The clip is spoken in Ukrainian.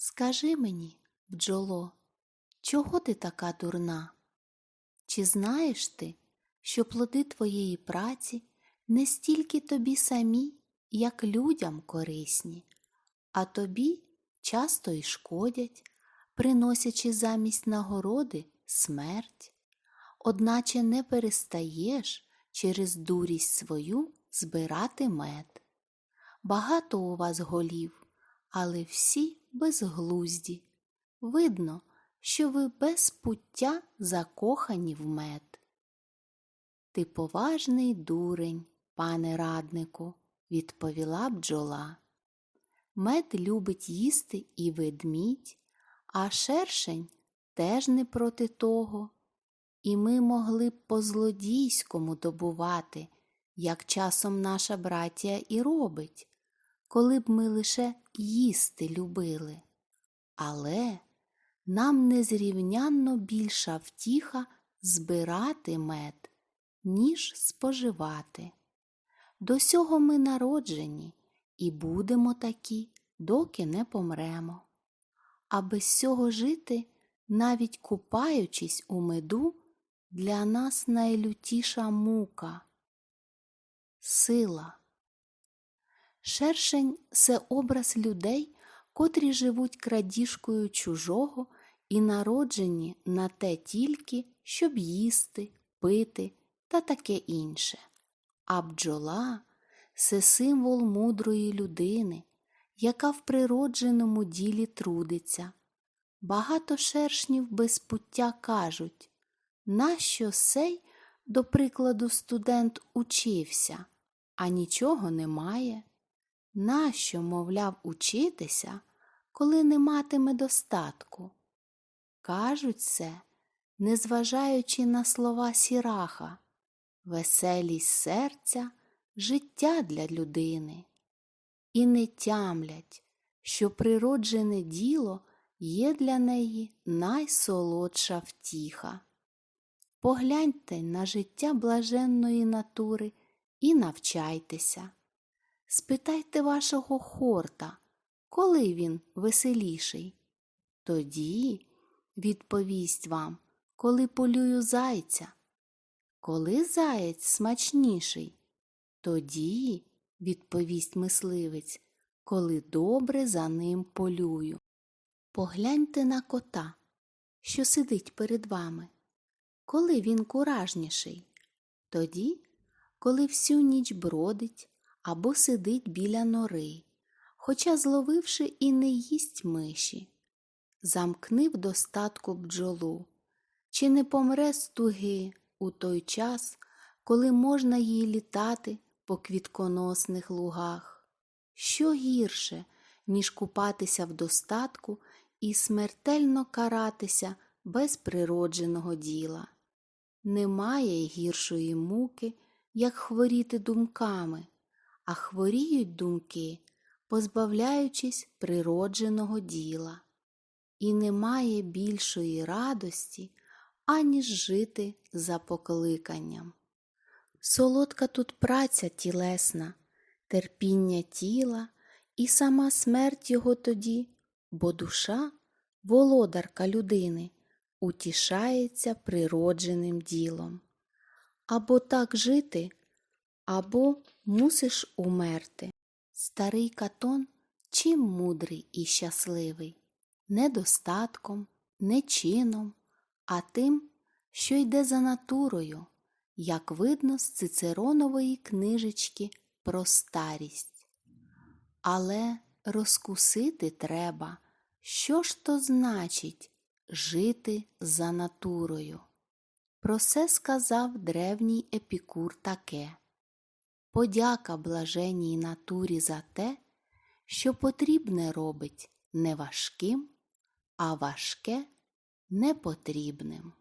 Скажи мені, бджоло, чого ти така дурна? Чи знаєш ти, що плоди твоєї праці не стільки тобі самі, як людям корисні, а тобі часто й шкодять, приносячи замість нагороди смерть, одначе не перестаєш через дурість свою збирати мед. Багато у вас голів, але всі безглузді. Видно, що ви без пуття закохані в мед. Ти поважний дурень, пане раднику, відповіла бджола. Мед любить їсти і ведмідь, а шершень теж не проти того. І ми могли б по злодійському добувати, як часом наша братія і робить, коли б ми лише їсти любили. Але нам незрівнянно більша втіха збирати мед, ніж споживати. До сього ми народжені і будемо такі, доки не помремо. А без сього жити, навіть купаючись у меду, для нас найлютіша мука. Сила. Шершень це образ людей, котрі живуть крадіжкою чужого і народжені на те тільки, щоб їсти, пити та таке інше. А бджола це символ мудрої людини, яка в природженому ділі трудиться. Багато шершнів без пуття кажуть, нащо сей, до прикладу, студент учився, а нічого немає? Нащо, мовляв, учитися, коли не матиме достатку? Кажуть це, незважаючи на слова сіраха, веселість серця, життя для людини. І не тямлять, що природжене діло є для неї найсолодша втіха. Погляньте на життя блаженної натури і навчайтеся. Спитайте вашого хорта, коли він веселіший. Тоді відповість вам, коли полюю зайця. Коли заєць смачніший, тоді, відповість мисливець, коли добре за ним полюю. Погляньте на кота, що сидить перед вами. Коли він куражніший? Тоді, коли всю ніч бродить або сидить біля нори, хоча зловивши і не їсть миші. Замкни в достатку бджолу, чи не помре з туги у той час, коли можна їй літати по квітконосних лугах? Що гірше, ніж купатися в достатку і смертельно каратися без природженого діла? Немає гіршої муки, як хворіти думками, а хворіють думки, позбавляючись природженого діла. І немає більшої радості, аніж жити за покликанням. Солодка тут праця тілесна, терпіння тіла і сама смерть його тоді, бо душа, володарка людини, утішається природженим ділом. Або так жити, або мусиш умерти. Старий катон чим мудрий і щасливий, не достатком, не чином, а тим, що йде за натурою, як видно з цицеронової книжечки про старість. Але розкусити треба, що ж то значить жити за натурою. Про це сказав древній епікур таке Подяка блаженній натурі за те, що потрібне робить не важким, а важке непотрібним.